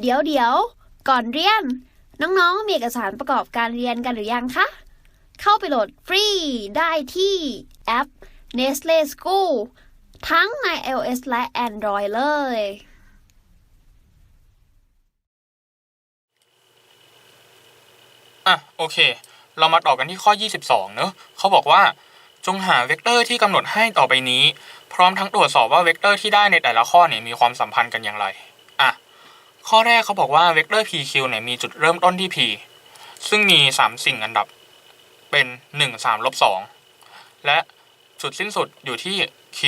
เดี๋ยวเดี๋ยว ก่อนเรียน น้องๆ มีเอกสารประกอบการเรียนกันหรือยังคะ เข้าไปโหลดฟรีได้ที่แอป Nestle School ทั้งใน iOS และ Android เลย อะ โอเค เรามาต่อกันที่ข้อ 22 เนอะเขาบอกว่า จงหาเวกเตอร์ที่กำหนดให้ต่อไปนี้ พร้อมทั้งตรวจสอบว่าเวกเตอร์ที่ได้ในแต่ละข้อเนี่ยมีความสัมพันธ์กันอย่างไร ข้อแรกเขาบอกว่าเวกเตอร์ pq เนี่ยมีจุดเริ่มต้นที่ p ซึ่งมี 3 สิ่งอันดับเป็น 1 3ลบ2และจุดสิ้นสุดอยู่ที่ q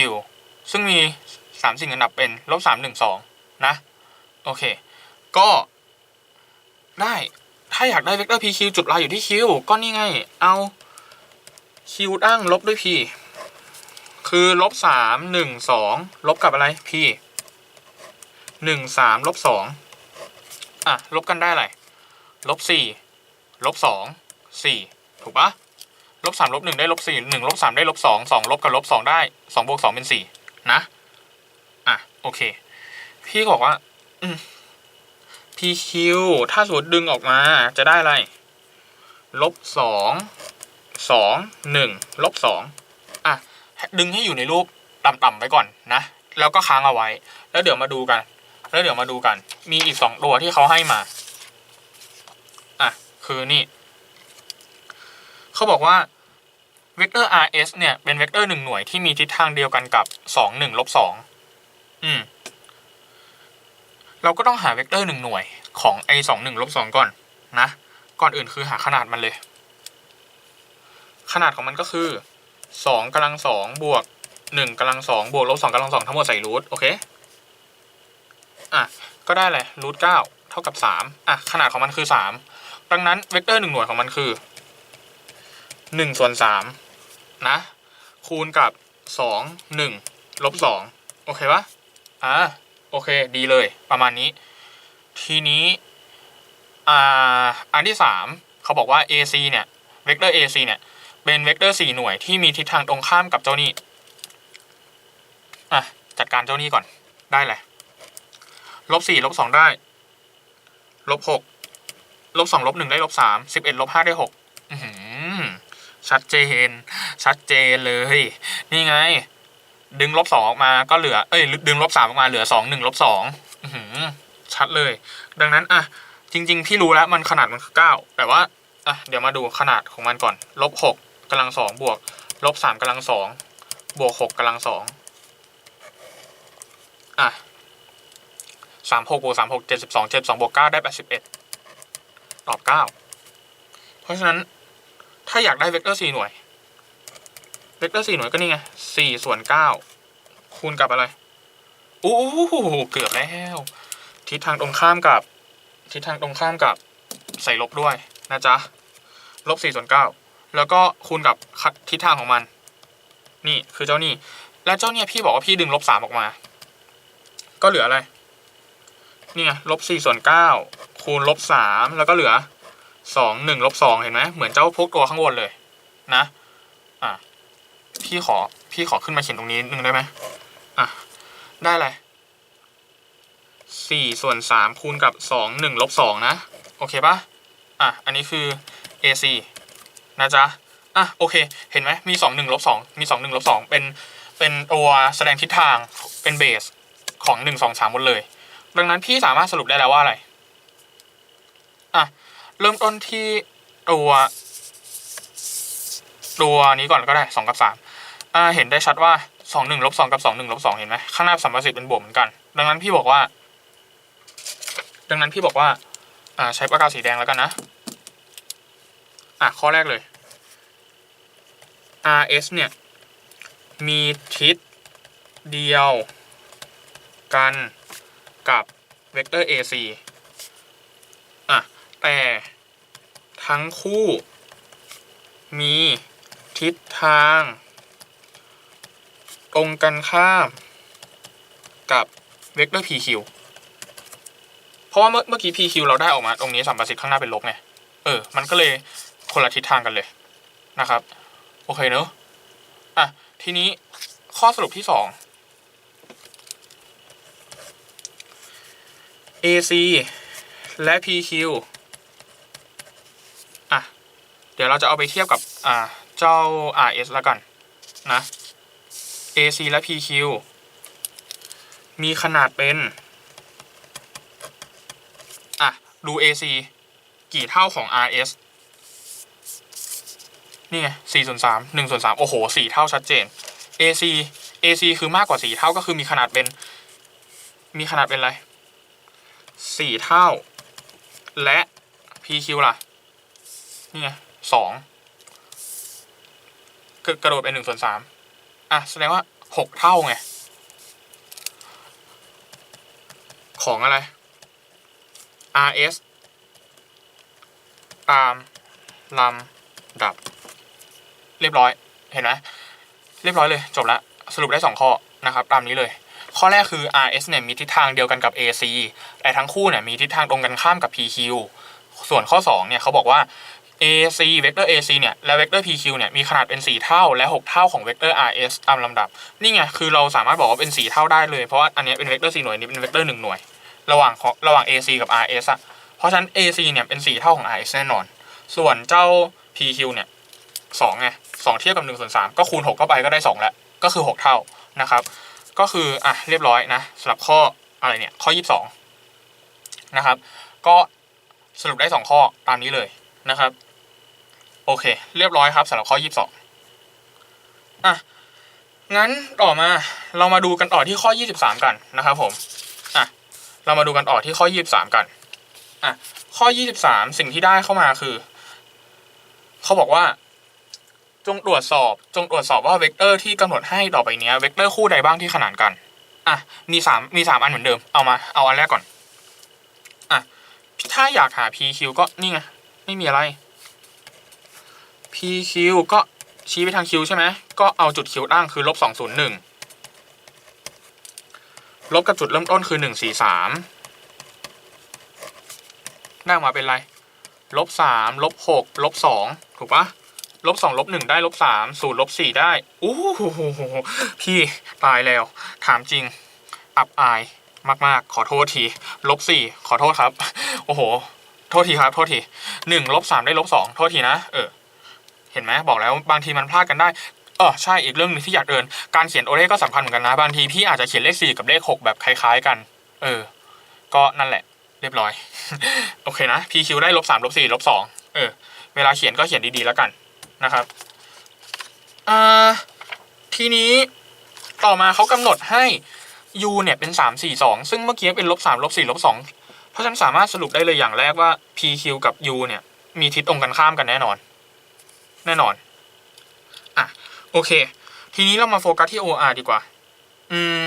ซึ่งมี 3 สิ่งอันดับเป็นลบ3 1 2นะ โอเค ก็ได้ถ้าอยากได้เวกเตอร์ pq จุดลายอยู่ที่ q ก็นี่ไง เอา q ตั้งลบด้วย p คือลบสามหนึ่งสองลบกับอะไร p หนึ่งสามลบส อะ ลบกันได้อะไรลบสี่ลบสองสี่ถูกปะลบสามลบหนึ่งได้ลบสี่หนึ่งลบสามได้ลบสองสองลบกับลบสองได้สองบวกสองเป็นสี่นะ อะ โอเค พี่บอกว่า อืม PQ ถ้าสมมติดึงออกมาจะได้อะไรลบสองสองหนึ่งลบสองอะ ดึงให้อยู่ในรูปต่ำๆไว้ก่อนนะ แล้วก็ค้างเอาไว้ แล้วเดี๋ยวมาดูกัน แล้วเดี๋ยวมาดูกัน มีอีกสองตัวที่เขาให้มา อะ คือนี่ เขาบอกว่าเวกเตอร์ rs เนี่ย เป็นเวกเตอร์หนึ่งหน่วยที่มีทิศทางเดียวกันกับสองหนึ่งลบสอง อืม เราก็ต้องหาเวกเตอร์หนึ่งหน่วยของไอสองหนึ่งลบสองก่อน นะ ก่อนอื่นคือหาขนาดมันเลย ขนาดของมันก็คือสองกำลังสองบวกหนึ่งกำลังสองบวกลบสองกำลังสองทั้งหมดใส่รูทโอเค อะก็ได้เลยรูทเก้าเท่ากับสามอะขนาดของมันคือสามดังนั้นเวกเตอร์หนึ่งหน่วยของมันคือหนึ่งส่วนสามนะคูณกับสองหนึ่งลบสองโอเคปะอ่าโอเคดีเลยประมาณนี้ ทีนี้อ่าอันที่สามเขาบอกว่า AC เนี่ยเวกเตอร์ AC เนี่ยเป็นเวกเตอร์สี่หน่วยที่มีทิศทางตรงข้ามกับเจ้านี่อะจัดการเจ้านี่ก่อนได้เลย ลบสี่ลบสองได้ ลบหกลบสองลบหนึ่งได้ลบสามสิบเอ็ดลบห้าได้หกชัดเจน ชัดเจนเลย นี่ไง ดึงลบสองออกมาก็เหลือ เอ้ย ดึงลบสามออกมาเหลือสองหนึ่งลบสองชัดเลย ดังนั้นอะจริง ๆ พี่รู้แล้วมันขนาดมันคือเก้าแต่ว่าอะเดี๋ยวมาดูขนาดของมันก่อนลบหกกำลังสองบวกลบสามกำลังสองบวกหกกำลังสองอะ สามหกบวกสามหกเจ็ดสิบสองเจ็ดสองบวกเก้าได้แปดสิบเอ็ดตอบเก้าเพราะฉะนั้นถ้าอยากได้เวกเตอร์สี่หน่วย เวกเตอร์สี่หน่วยก็นี่ไงสี่ส่วนเก้าคูณกับอะไรอู้หูเกือบแล้วทิศทางตรงข้ามกับ ทิศทางตรงข้ามกับใส่ลบด้วยนะจ๊ะลบสี่ส่วนเก้าแล้วก็คูณกับทิศทางของมัน นี่คือเจ้านี่และเจ้าเนี่ยพี่บอกว่าพี่ดึงลบสามออกมา ก็เหลืออะไร นี่ไงลบสี่ส่วนเก้าคูณลบสามแล้วก็เหลือสองหนึ่งลบสองเห็นไหมเหมือนเจ้าพวกตัวข้างบนเลยนะอะพี่ขอพี่ขอขึ้นมาเขียนตรงนี้นึงได้ไหมอะได้เลยสี่ส่วนสามคูณกับสองหนึ่งลบสองนะ โอเคปะอะอันนี้คือ AC นะจ๊ะอะโอเค เห็นไหมมีสองหนึ่งลบสองมีสองหนึ่งลบสองเป็นเป็นตัวแสดงทิศทางเป็นเบสของหนึ่งสองสามหมดเลย ดังนั้นพี่สามารถสรุปได้แล้วว่าอะไร อะ เริ่มต้นที่ตัวตัวนี้ก่อนก็ได้สองกับสามอ่า เห็นได้ชัดว่าสองหนึ่งลบสองกับสองหนึ่งลบสองเห็นไหมข้างหน้าสัมประสิทธิ์เป็นบวกเหมือนกัน ดังนั้นพี่บอกว่า ดังนั้นพี่บอกว่า อ่า ใช้ปากกาสีแดงแล้วกันนะ อะ ข้อแรกเลย rs เนี่ย มีทิศเดียวกัน กับเวกเตอร์ ac อะ แต่ทั้งคู่มีทิศทาง ตรงกันข้ามกับเวกเตอร์ pq เพราะว่าเมื่อเมื่อกี้ pq เราได้ออกมาตรงนี้สัมประสิทธิ์ข้างหน้าเป็นลบไง เออ มันก็เลยคนละทิศทางกันเลยนะครับ โอเคเนอะอะ ทีนี้ข้อสรุปที่สอง AC และ PQ อะ เดี๋ยวเราจะเอาไปเทียบกับอ่าเจ้า RS แล้วกันนะ AC และ PQ มีขนาดเป็น อะ ดู AC กี่เท่าของ RS นี่ไง4ส่วน3 1ส่วน3โอ้โห4เท่าชัดเจน AC AC คือมากกว่า4เท่าก็คือมีขนาดเป็น มีขนาดเป็นอะไร 4เท่า และ PQ ล่ะ นี่ไง2กระกระโดดเป็น1ส่วน3อะ แสดงว่า6เท่าไง ของอะไร RS ตามลำดับ เรียบร้อย เห็นไหมเรียบร้อยเลย จบแล้ว สรุปได้2ข้อนะครับ ตามนี้เลย ข้อแรกคือ RS เนี่ยมีทิศทางเดียวกันกับ AC แต่ทั้งคู่เนี่ยมีทิศทางตรงกันข้ามกับ PQ ส่วนข้อ2เนี่ยเขาบอกว่า AC เวกเตอร์ AC เนี่ยและเวกเตอร์ PQ เนี่ยมีขนาดเป็น 4 เท่าและ 6 เท่าของเวกเตอร์ RS ตามลำดับ นี่ไงคือเราสามารถบอกว่าเป็น 4 เท่าได้เลยเพราะว่าอันนี้เป็นเวกเตอร์4หน่วยนี้เป็นเวกเตอร์1หน่วย ระหว่างของระหว่าง AC กับ RS อะเพราะฉะนั้น AC เนี่ยเป็น 4 เท่าของ RS แน่นอน ส่วนเจ้า PQ เนี่ย2ไง2เทียบกับ1ส่วน3ก็คูณ 6 เข้าไปก็ได้2แล้วก็คือ 6 เท่านะครับ ก็คืออะเรียบร้อยนะสำหรับข้ออะไรเนี่ยข้อ 22 นะครับ ก็สรุปได้ 2 ข้อตามนี้เลยนะครับ โอเค เรียบร้อยครับสำหรับข้อ 22อะงั้นต่อมาเรามาดูกันต่อที่ข้อ 23 กันนะครับผมอะเรามาดูกันต่อที่ข้อ 23 กันอะข้อ 23 สิ่งที่ได้เข้ามาคือ เขาบอกว่า จงตรวจสอบ จงตรวจสอบว่าเวกเตอร์ที่กำหนดให้ต่อไปเนี้ยเวกเตอร์คู่ใดบ้างที่ขนานกันอะมีสามมีสามอันเหมือนเดิมเอามาเอาอันแรกก่อนอะถ้าอยากหา PQ ก็นี่ไงไม่มีอะไร PQ ก็ชี้ไปทาง Q ใช่ไหมก็เอาจุด Q ตั้งคือลบสองศูนย์หนึ่งลบกับจุดเริ่มต้นคือหนึ่งสี่สามได้มาเป็นไรลบสามลบหกลบสองถูกปะ ลบสองลบหนึ่งได้ลบสามศูนย์ลบสี่ได้อู้หูหูหูพี่ตายแล้ว ถามจริง อับอายมาก ๆ ขอโทษทีลบสี่ขอโทษครับ โอ้โห โทษทีครับ โทษทีหนึ่งลบสามได้ลบสองโทษทีนะ เออ เห็นไหมบอกแล้วบางทีมันพลาดกันได้เออใช่อีกเรื่องหนึงที่อยากเดิน การเขียนโอเลขก็สำคัญเหมือนกันนะ บางทีพี่อาจจะเขียนเลขสี่กับเลขหกแบบคล้ายๆกัน เออ ก็นั่นแหละ เรียบร้อย โอเคนะ PQ ได้ลบสามลบสี่ลบสองเออ เวลาเขียนก็เขียนดีๆแล้วกัน นะครับทีนี้ต่อมาเขากำหนดให้ u เนี่ยเป็นสามสี่สองซึ่งเมื่อกี้เป็นลบสามลบสี่ลบสองเพราะฉะนั้นสามารถสรุปได้เลยอย่างแรกว่า pq กับ u เนี่ย มีทิศตรงกันข้ามกันแน่นอน แน่นอน อะ โอเค ทีนี้เรามาโฟกัสที่ or ดีกว่า อืม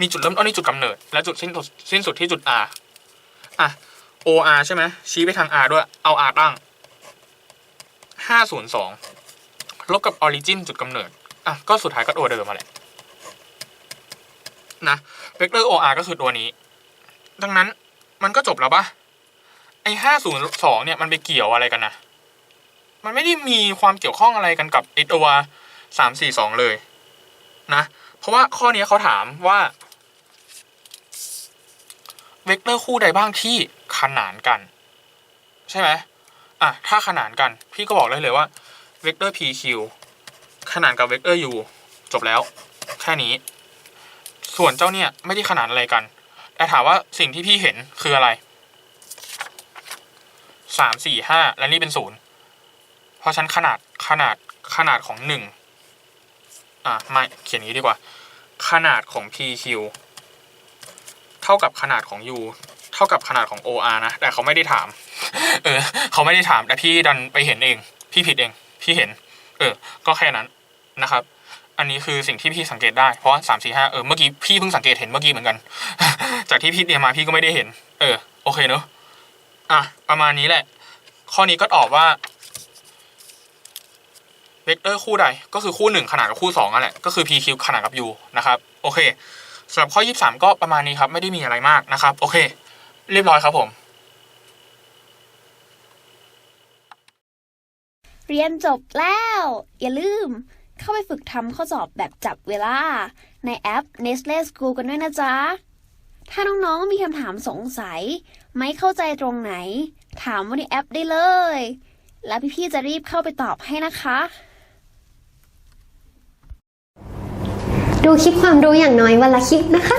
มีจุดเริ่มต้นที่จุดกำเนิด และจุดสิ้นสุดสิ้นสุดที่จุด r อะ or ใช่ไหมชี้ไปทาง r ด้วย เอา r ตั้ง ห้าศูนย์สองลบกับออริจินจุดกำเนิด อะ ก็สุดท้ายก็ตัวเดิมมาแหละ นะเวกเตอร์ OR ก็คือตัวนี้ ดังนั้นมันก็จบแล้วปะไอห้าศูนย์สองเนี่ย มันไปเกี่ยวอะไรกันนะ มันไม่ได้มีความเกี่ยวข้องอะไรกันกับไอตัวสามสี่สองเลย นะ เพราะว่าข้อนี้เขาถามว่าเวกเตอร์คู่ใดบ้างที่ขนานกัน ใช่ไหม อะถ้าขนานกันพี่ก็บอกได้เลยว่าเวกเตอร์ PQ ขนานกับเวกเตอร์ U จบแล้ว แค่นี้ ส่วนเจ้าเนี่ยไม่ได้ขนานอะไรกัน แต่ถามว่าสิ่งที่พี่เห็นคืออะไรสามสี่ห้าและนี่เป็นศูนย์เพราะฉันขนาดขนาดขนาดของหนึ่งอะไม่เขียนอย่างนี้ดีกว่า ขนาดของ PQ เท่ากับขนาดของ U เท่ากับขนาดของ OR นะ แต่เขาไม่ได้ถาม เออ เขาไม่ได้ถาม แต่พี่ดันไปเห็นเอง พี่ผิดเอง พี่เห็น เออ ก็แค่นั้นนะครับ อันนี้คือสิ่งที่พี่สังเกตได้ เพราะสามสี่ห้าเออ เมื่อกี้พี่เพิ่งสังเกตเห็นเมื่อกี้เหมือนกัน จากที่พี่เรียมมาพี่ก็ไม่ได้เห็น เออ โอเคเนอะอะ ประมาณนี้แหละ ข้อนี้ก็ตอบว่าเวกเตอร์คู่ใด ก็คือคู่หนึ่งขนาดกับคู่สองนั่นแหละ ก็คือ PQ ขนาดกับ U นะครับ โอเคสำหรับข้อ 23 ก็ประมาณนี้ครับ ไม่ได้มีอะไรมากนะครับ โอเค เรียบร้อยครับผม เรียนจบแล้ว อย่าลืม เข้าไปฝึกทำข้อสอบแบบจับเวลา ในแอป Nestle School กันด้วยนะจ๊ะ ถ้าน้องๆมีคำถามสงสัย ไม่เข้าใจตรงไหน ถามว่าในแอปได้เลย แล้วพี่ๆจะรีบเข้าไปตอบให้นะคะดูคลิปความรู้อย่างน้อยวันละคลิปนะคะ